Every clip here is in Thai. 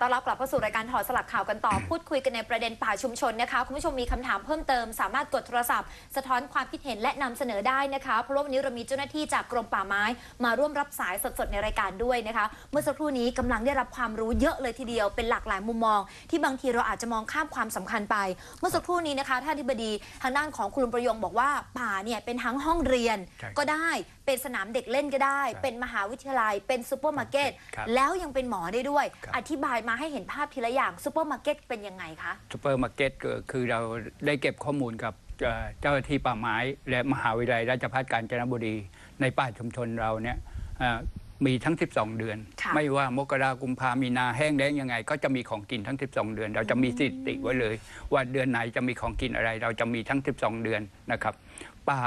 ต้อนรับกลับเข้าสู่รายการถอดสลักข่าวกันต่อ พูดคุยกันในประเด็นป่าชุมชนนะคะ คุณผู้ชมมีคำถามเพิ่มเติม สามารถกดโทรศัพท์ สะท้อนความคิดเห็นและนำเสนอได้นะคะ เพราะว่าวันนี้เรามีเจ้าหน้าที่จากกรมป่าไม้ มาร่วมรับสายสดๆในรายการด้วยนะคะ เมื่อสักครู่นี้กำลังได้รับความรู้เยอะเลยทีเดียว เป็นหลากหลายมุมมอง ที่บางทีเราอาจจะมองข้ามความสำคัญไป เมื่อสักครู่นี้นะคะท่านอธิบดีทางด้านของคุณลุงประยงบอกว่าป่าเนี่ยเป็นทั้งห้องเรียนใช่ก็ได้ เป็นสนามเด็กเล่นก็ได้ใช่เป็นมหาวิทยาลัย เป็นซูเปอร์มาร์เก็ต ครับแล้วยังเป็นหมอได้ด้วย ครับ อธิบายมาให้เห็นภาพทีละอย่างซูเปอร์มาร์เก็ตเป็นยังไงคะ ซูเปอร์มาร์เก็ตก็คือเราได้เก็บข้อมูลกับเอ่อเจ้าหน้าที่ป่าไม้และมหาวิทยาลัยราชภัฏกาญจนบุรีในป่าชุมชนเราเนี่ยเอ่อมีทั้ง 12 เดือน ค่ะ ไม่ว่ามกรากุมภามีนาแห้งแล้งยังไง ก็จะมีของกินทั้ง 12 เดือน เราจะมีสถิติไว้เลย ว่าเดือนไหนจะมีของกินอะไร เราจะมีทั้ง 12 เดือนนะครับ ป่า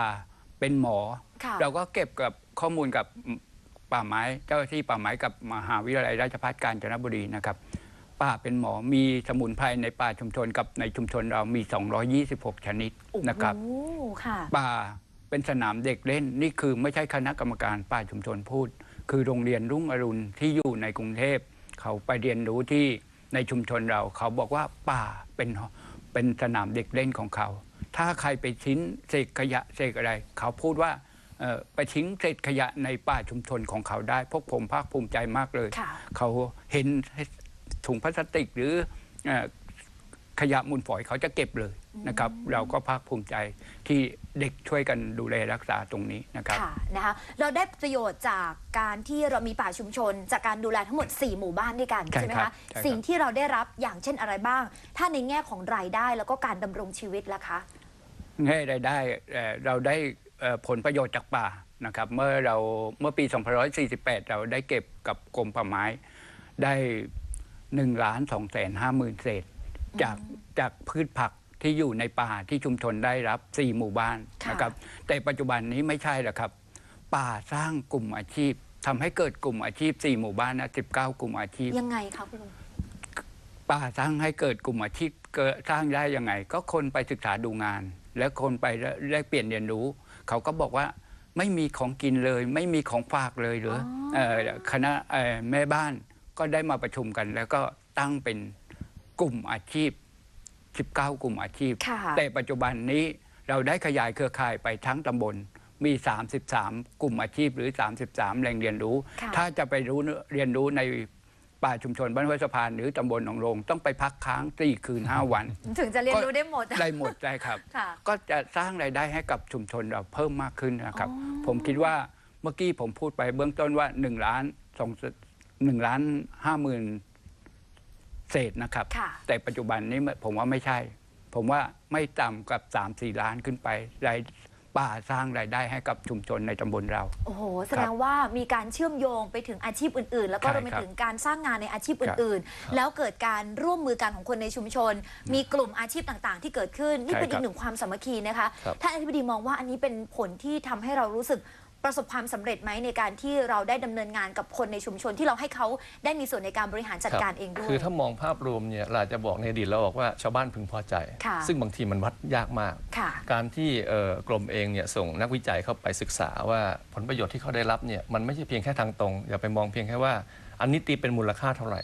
เป็นหมอค่ะเราก็เก็บกับข้อมูลกับป่าไม้เจ้าหน้าที่ป่าไม้กับมหาวิทยาลัยราชภัฏกาญจนบุรีนะครับป่าเป็นหมอมีสมุนไพรในป่าชุมชนกับในชุมชนเรามี 226 ชนิดนะครับโอ้ค่ะป่าเป็นสนามเด็กเล่นนี่คือไม่ใช่คณะกรรมการป่าชุมชนพูด คือโรงเรียนรุ่งอรุณที่อยู่ในกรุงเทพเขาไปเรียนรู้ที่ในชุมชนเรา เขาบอกว่าป่าเป็นเป็นสนามเด็กเล่นของเขา ถ้าใครไปทิ้งเศษขยะเศษอะไร เขาพูดว่าเอ่อไปทิ้งเศษขยะในป่าชุมชนของเขาได้ พวกผมภาคภูมิใจมากเลยค่ะเขาเห็นถุงพลาสติกหรือเอ่อขยะมูลฝอยเขาจะเก็บเลยนะครับ เราก็ภาคภูมิใจที่เด็กช่วยกันดูแลรักษาตรงนี้นะครับค่ะนะคะเราได้ประโยชน์จากการที่เรามีป่าชุมชน จากการดูแลทั้งหมด 4 หมู่บ้านด้วยกันใช่ใช่ไหมครัคะบใช่ครับสิ่งที่เราได้รับอย่างเช่นอะไรบ้าง ถ้าในแง่ของรายได้แล้วก็การดำรงชีวิตล่ะคะ แง่รายได้เอ่อเราได้เอ่อผลประโยชน์จากป่านะครับเมื่อเราเมื่อปี 2548 เราได้เก็บกับกรมป่าไม้ได้1ล้าน2แสน5หมื่นเศษ จากจากพืชผักที่อยู่ในป่าที่ชุมชนได้รับ 4 หมู่บ้านค่ะนะครับแต่ปัจจุบันนี้ไม่ใช่แล้วครับ ป่าสร้างกลุ่มอาชีพทำให้เกิดกลุ่มอาชีพ 4 หมู่บ้านนะ19 กลุ่มอาชีพ ยังไงคะคุณลุงป่าสร้างให้เกิดกลุ่มอาชีพเกิดสร้างได้ยังไง ก็คนไปศึกษาดูงาน แล้วคนไปแลกเปลี่ยนเรียนรู้ เขาก็บอกว่าไม่มีของกินเลย ไม่มีของฝากเลยเหรือเอ่อคณะเอ่อแม่บ้านก็ได้มาประชุมกัน แล้วก็ตั้งเป็นกลุ่มอาชีพ 19 กลุ่มอาชีพค่ะแต่ปัจจุบันนี้เราได้ขยายเครือข่ายไปทั้งตำบลมี 33 กลุ่มอาชีพหรือ 33 แหล่งเรียนรู้ค่ะถ้าจะไปรู้เรียนรู้ใน ป่าชุมชนบ้านห้วยสะพานหรือตำบลหนองโรงต้องไปพักค้างสี่คืน 5 วัน ถึงจะเรียนรู้ได้หมด ได้หมดได้ครับ ค่ะ ก็จะสร้างรายได้ให้กับชุมชนเราเพิ่มมากขึ้นนะครับ อ๋อ ผมคิดว่าเมื่อกี้ผมพูดไปเบื้องต้นว่า1ล้านสองหนึ่งล้านห้าหมื่นเศษนะครับ ค่ะ แต่ปัจจุบันนี้ผมว่าไม่ใช่ ผมว่าไม่ต่ำกับ3-4 ล้านขึ้นไปราย ป่าสร้างรายได้ให้กับชุมชนในตำบลเรา โอ้โห แสดงว่ามีการเชื่อมโยงไปถึงอาชีพอื่น ๆ แล้วก็ใช่รวมไปครับถึงการสร้างงานในอาชีพครับอื่น ๆ แล้วเกิดการร่วมมือกันของคนในชุมชน มีกลุ่มอาชีพต่าง ๆ ที่เกิดขึ้น นี่ใช่เป็นอีครักบหนึ่งความสามัคคีนะคะครับท่านอธิบดีมองว่าอันนี้เป็นผลที่ทำให้เรารู้สึก ประสบความสำเร็จไหมในการที่เราได้ดำเนินงานกับคนในชุมชนที่เราให้เขาได้มีส่วนในการบริหารจัดการเองด้วย คือถ้ามองภาพรวมเนี่ยเราอาจจะบอกในอดีตเราบอกว่าชาวบ้านพึงพอใจค่ะซึ่งบางทีมันวัดยากมากค่ะการที่เอ่อกรมเองเนี่ยส่งนักวิจัยเข้าไปศึกษาว่าผลประโยชน์ที่เขาได้รับเนี่ยมันไม่ใช่เพียงแค่ทางตรง อย่าไปมองเพียงแค่ว่า อันนี้ตีเป็นมูลค่าเท่าไหร่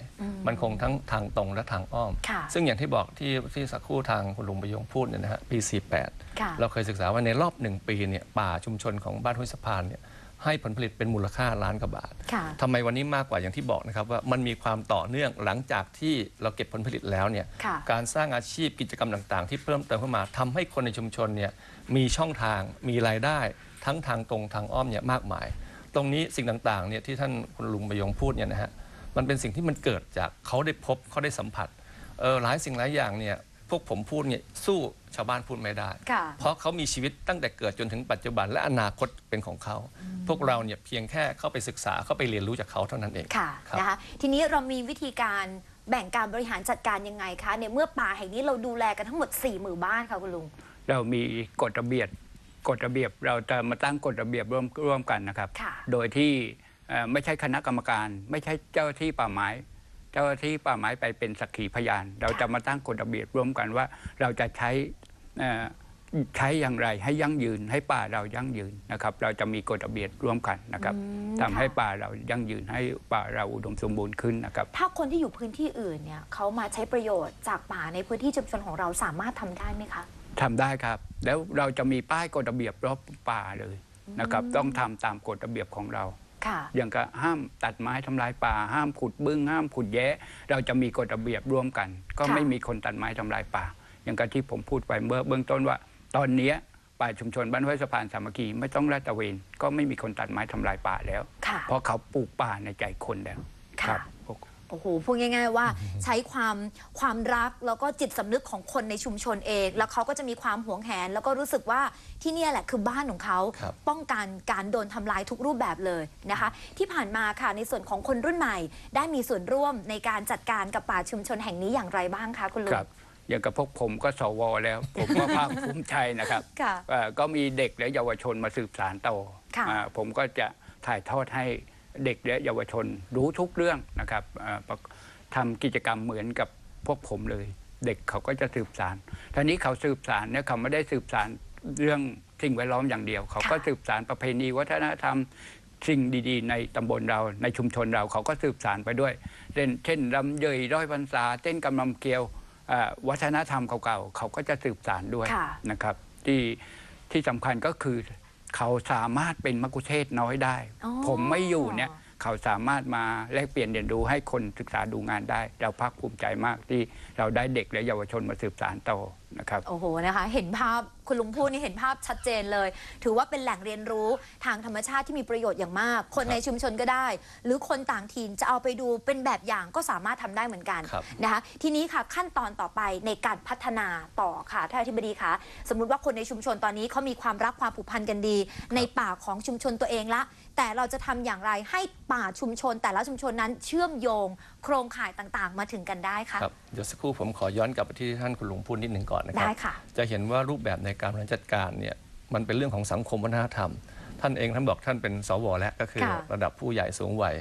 มันคงทั้งทางตรงและทางอ้อมค่ะซึ่งอย่างที่บอกที่ที่สักครู่ทางคุณลุงประยงพูดเนี่ยนะฮะปี 48ค่ะเราเคยศึกษาว่าในรอบหนึ่งปีเนี่ยป่าชุมชนของบ้านห้วยสะพานเนี่ยให้ผลผลิตเป็นมูลค่าล้านกว่าบาทค่ะทำไมวันนี้มากกว่าอย่างที่บอกนะครับว่ามันมีความต่อเนื่องหลังจากที่เราเก็บผลผลิตแล้วเนี่ยค่ะการสร้างอาชีพกิจกรรมต่างๆ ที่เพิ่มเติมเข้ามาทำให้คนในชุมชนเนี่ยมีช่องทางมีรายได้ทั้งทางตรงทางอ้อมเนี่ยมากมาย ตรงนี้สิ่งต่างๆเนี่ยที่ท่านคุณลุงประยงพูดเนี่ยนะฮะมันเป็นสิ่งที่มันเกิดจากเขาได้พบเขาได้สัมผัสเออหลายสิ่งหลายอย่างเนี่ยพวกผมพูดเนี่ยสู้ชาวบ้านพูดไม่ได้ ค่ะ เพราะเขามีชีวิตตั้งแต่เกิดจนถึงปัจจุบันและอนาคตเป็นของเขา พวกเราเนี่ยเพียงแค่เข้าไปศึกษาเข้าไปเรียนรู้จากเขาเท่านั้นเอง ค่ะครับ นะคะทีนี้เรามีวิธีการแบ่งการบริหารจัดการยังไงคะในเมื่อป่าแห่งนี้เราดูแลกันทั้งหมด4หมู่บ้านค่ะคุณลุง เรามีกฎระเบียบ กฎระเบียบเราจะมาตั้งกฎระเบียบร่วมร่วมกันนะครับ ค่ะ โดยที่เอ่อไม่ใช่คณะกรรมการ ไม่ใช่เจ้าหน้าที่ป่าไม้ เจ้าหน้าที่ป่าไม้ไปเป็นสักขีพยาน เราจะมาตั้งกฎระเบียบร่วมกันว่า เราจะใช้เอ่อใช้อย่างไรให้ยั่งยืนให้ป่าเรายั่งยืนนะครับ เราจะมีกฎระเบียบร่วมกันนะครับอืมทำให้ค่ะ ป่าเรายั่งยืนให้ป่าเราอุดมสมบูรณ์ขึ้นนะครับ ถ้าคนที่อยู่พื้นที่อื่นเนี่ยเขามาใช้ประโยชน์จากป่าในพื้นที่ชุมชนของเราสามารถทำได้ไหมคะ ทำได้ครับ แล้วเราจะมีป้ายกฎระเบียบรอบป่าเลยนะครับ ต้องทำตามกฎระเบียบของเรา ค่ะ อย่างก็ห้ามตัดไม้ทำลายป่า ห้ามขุดบึ้ง ห้ามขุดแย้เราจะมีกฎระเบียบร่วมกัน ก็ค่ะ ไม่มีคนตัดไม้ทำลายป่า อย่างกับที่ผมพูดไปเมื่อเบื้องต้นว่า ตอนเนี้ยป่าชุมชนบ้านห้วยสะพานสามัคคีไม่ต้องลาดตระเวน ก็ไม่มีคนตัดไม้ทำลายป่าแล้ว ค่ะ เพราะเขาปลูกป่าในใจคนแล้วค่ะ โอ้โหพูดง่าย ๆ ว่า ใช้ความความรักแล้วก็จิตสำนึกของคนในชุมชนเอง แล้วเขาก็จะมีความหวงแหน แล้วก็รู้สึกว่าที่เนี่ยแหละคือบ้านของเขาครับ ป้องกันการโดนทำลายทุกรูปแบบเลยนะคะ ที่ผ่านมาค่ะในส่วนของคนรุ่นใหม่ ได้มีส่วนร่วมในการจัดการกับป่าชุมชนแห่งนี้อย่างไรบ้างคะคุณลุคง รับอย่างกับพวกผมก็สวแล้ว ผมก็ภาคภูมิใจนะครับค่ะเอ่อก็มีเด็กและเยาวชนมาสืบสารต่อค่ะ อ่าผมก็จะถ่ายทอดให้ เด็กและเยาวชนรู้ทุกเรื่องนะครับอ่าประทำกิจกรรมเหมือนกับพวกผมเลย เด็กเขาก็จะสืบสารทีนี้เขาสืบสารเนี่ยเขาไม่ได้สืบสารเรื่องสิ่งแวดล้อมอย่างเดียว เขาก็ค่ะสืบสารประเพณีวัฒนธรรมสิ่งดีๆ ในตำบลเราในชุมชนเราเขาก็สืบสารไปด้วยเช่นเช่นรำเยยร้อยพรรษาเต้นกำลำเกลียวอ่าวัฒนธรรมเก่าๆเขาก็จะสืบสารด้วยค่ะนะครับ ที่ที่สำคัญก็คือ เขาสามารถเป็นมักคุเทศก์น้อยได้อ๋อผมไม่อยู่เนี่ย เขาสามารถมาแลกเปลี่ยนเรียนรู้ให้คนศึกษาดูงานได้ เราภาคภูมิใจมากที่เราได้เด็กและเยาวชนมาสืบสานต่อนะครับโอ้โหนะคะ เห็นภาพคุณลุงพูดนี่เห็นภาพชัดเจนเลย ถือว่าเป็นแหล่งเรียนรู้ทางธรรมชาติที่มีประโยชน์อย่างมาก คนในชุมชนก็ได้ หรือคนต่างถิ่นจะเอาไปดูเป็นแบบอย่างก็สามารถทำได้เหมือนกันครับนะคะทีนี้ค่ะขั้นตอนต่อไปในการพัฒนาต่อค่ะท่านอธิบดีคะสมมุติว่าคนในชุมชนตอนนี้เขามีความรักความผูกพันกันดี ในป่าของชุมชนตัวเองละ แต่เราจะทำอย่างไรให้ป่าชุมชน แต่ละชุมชนนั้นเชื่อมโยง โครงข่ายต่างๆ มาถึงกันได้คะครับเดี๋ยวสักครู่ผมขอย้อนกลับไปที่ท่านคุณลุงพูดนิดหนึ่งก่อนนะครัได้ค่ะ จะเห็นว่ารูปแบบในการบริหารจัดการเนี่ยมันเป็นเรื่องของสังคมวัฒนธรรม ท่านเองท่านบอกท่านเป็นสวแล้วก็คือ ค่ะระดับผู้ใหญ่สูงวัย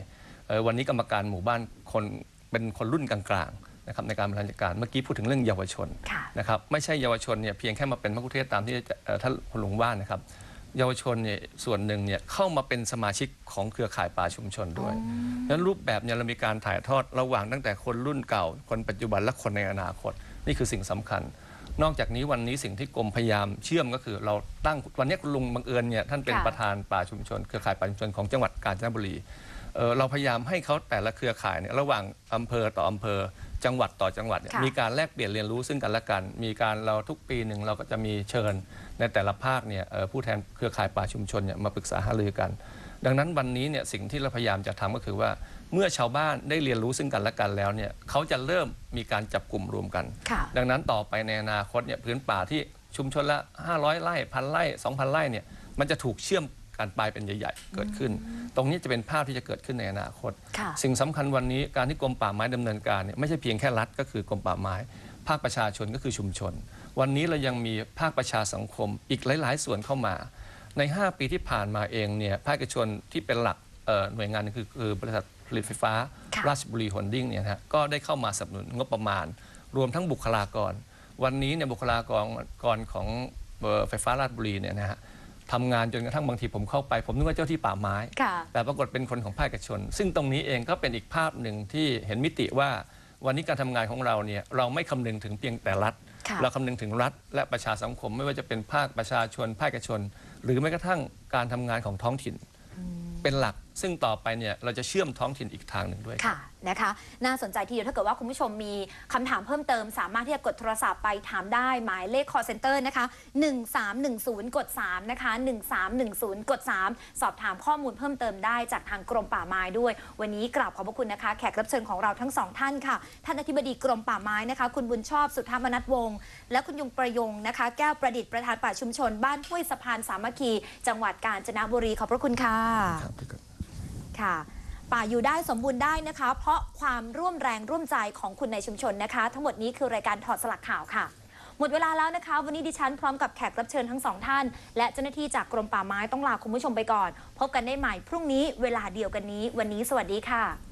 เอ่อวันนี้กรรมการหมู่บ้านคนเป็นคนรุ่นกลางๆนะครับในการบริหารจัดการเมื่อกี้พูดถึงเรื่องเยาวชนค่ะ นะครับไม่ใช่เยาวชนเนี่ยเพียงแค่มาเป็นมะกุเทศตามที่เอ่อท่านคุณลุงว่านะครับ เยาวชนเนี่ยส่วนหนึ่งเนี่ยเข้ามาเป็นสมาชิกของเครือข่ายป่าชุมชนด้วยดังนั้นรูปแบบเนี่ยเรามีการถ่ายทอดระหว่างตั้งแต่คนรุ่นเก่า คนปัจจุบันและคนในอนาคต นี่คือสิ่งสำคัญ นอกจากนี้วันนี้สิ่งที่กรมพยายามเชื่อมก็คือ เราตั้งวันนี้คุณลุงบังเอิญเนี่ยท่านเป็นค่ะประธานป่าชุมชน เครือข่ายป่าชุมชนของจังหวัดกาญจนบุรีเอ่อเราพยายามให้เขาแต่ละเครือข่ายเนี่ยระหว่างอำเภอต่ออำเภอ จังหวัดต่อจังหวัดเนี่ยค่ะ มีการแลกเปลี่ยนเรียนรู้ซึ่งกันและกัน มีการเราทุกปีหนึ่งเราก็จะมีเชิญในแต่ละภาคเนี่ยเอ่อผู้แทนเครือข่ายป่าชุมชนเนี่ยมาปรึกษาหารือกัน ดังนั้นวันนี้เนี่ยสิ่งที่เราพยายามจะทำก็คือว่า เมื่อชาวบ้านได้เรียนรู้ซึ่งกันและกันแล้วเนี่ยเขาจะเริ่มมีการจับกลุ่มรวมกัน ค่ะ ดังนั้นต่อไปในอนาคตเนี่ยพื้นป่าที่ชุมชนละ 500 ไร่พันไร่ 2,000 ไร่เนี่ยมันจะถูกเชื่อม กันไปเป็นใหญ่ ๆ เกิดขึ้น ตรงนี้จะเป็นภาพที่จะเกิดขึ้นในอนาคต ค่ะสิ่งสำคัญวันนี้การที่กรมป่าไม้ดำเนินการเนี่ยไม่ใช่เพียงแค่รัฐก็คือกรมป่าไม้ ภาคประชาชนก็คือชุมชน วันนี้เรายังมีภาคประชาสังคมอีกหลาย ๆ ส่วนเข้ามา ใน 5 ปีที่ผ่านมาเองเนี่ยภาคเอกชนที่เป็นหลักเอ่อหน่วยงานหนึ่งคือคือบริษัทผลิตไฟฟ้า ค่ะ ราชบุรีโฮลดิ้งเนี่ยนะฮะก็ได้เข้ามาสนับสนุนงบประมาณ รวมทั้งบุคลากร วันนี้เนี่ยบุคลากรกรของเอ่อไฟฟ้าราชบุรีเนี่ยนะฮะ ทำงานจนกระทั่งบางทีผมเข้าไป ผมนึกว่าเจ้าที่ป่าไม้ ค่ะ แต่ปรากฏเป็นคนของภาคเอกชน ซึ่งตรงนี้เองก็เป็นอีกภาพหนึ่งที่เห็นมิติว่าวันนี้การทำงานของเราเนี่ยเราไม่คำนึงถึงเพียงแต่รัฐ ค่ะ เราคำนึงถึงรัฐ และประชาสังคม ไม่ว่าจะเป็นภาคประชาชน ภาคเอกชน หรือแม้กระทั่งการทำงานของท้องถิ่น เป็นหลัก ซึ่งต่อไปเนี่ยเราจะเชื่อมท้องถิ่นอีกทางหนึ่งด้วย ค่ะนะคะ น่าสนใจทีเดียวถ้าเกิดว่าคุณผู้ชมมีคำถามเพิ่มเติม สามารถที่จะกดโทรศัพท์ไปถามได้หมายเลข call center นะคะ 1310 กด 3 นะคะ 1310 กด 3 สอบถามข้อมูลเพิ่มเติมได้จากทางกรมป่าไม้ด้วย วันนี้กราบขอบพระคุณนะคะ แขกรับเชิญของเราทั้งสองท่านค่ะ ท่านอธิบดีกรมป่าไม้นะคะ คุณบุญชอบสุธรรมนัทวงศ์และคุณยงประยงนะคะ แก้วประดิษฐ์ประธานป่าชุมชน บ้านห้วยสะพานสามัคคี จังหวัดกาญจนบุรีขอบพระคุณค่ะค่ะ ป่าอยู่ได้สมบูรณ์ได้นะคะ เพราะความร่วมแรงร่วมใจของคุณในชุมชนนะคะ ทั้งหมดนี้คือรายการถอดสลักข่าวค่ะ หมดเวลาแล้วนะคะ วันนี้ดิฉันพร้อมกับแขกรับเชิญทั้งสองท่าน และเจ้าหน้าที่จากกรมป่าไม้ต้องลาคุณผู้ชมไปก่อน พบกันได้ใหม่พรุ่งนี้เวลาเดียวกันนี้ วันนี้สวัสดีค่ะ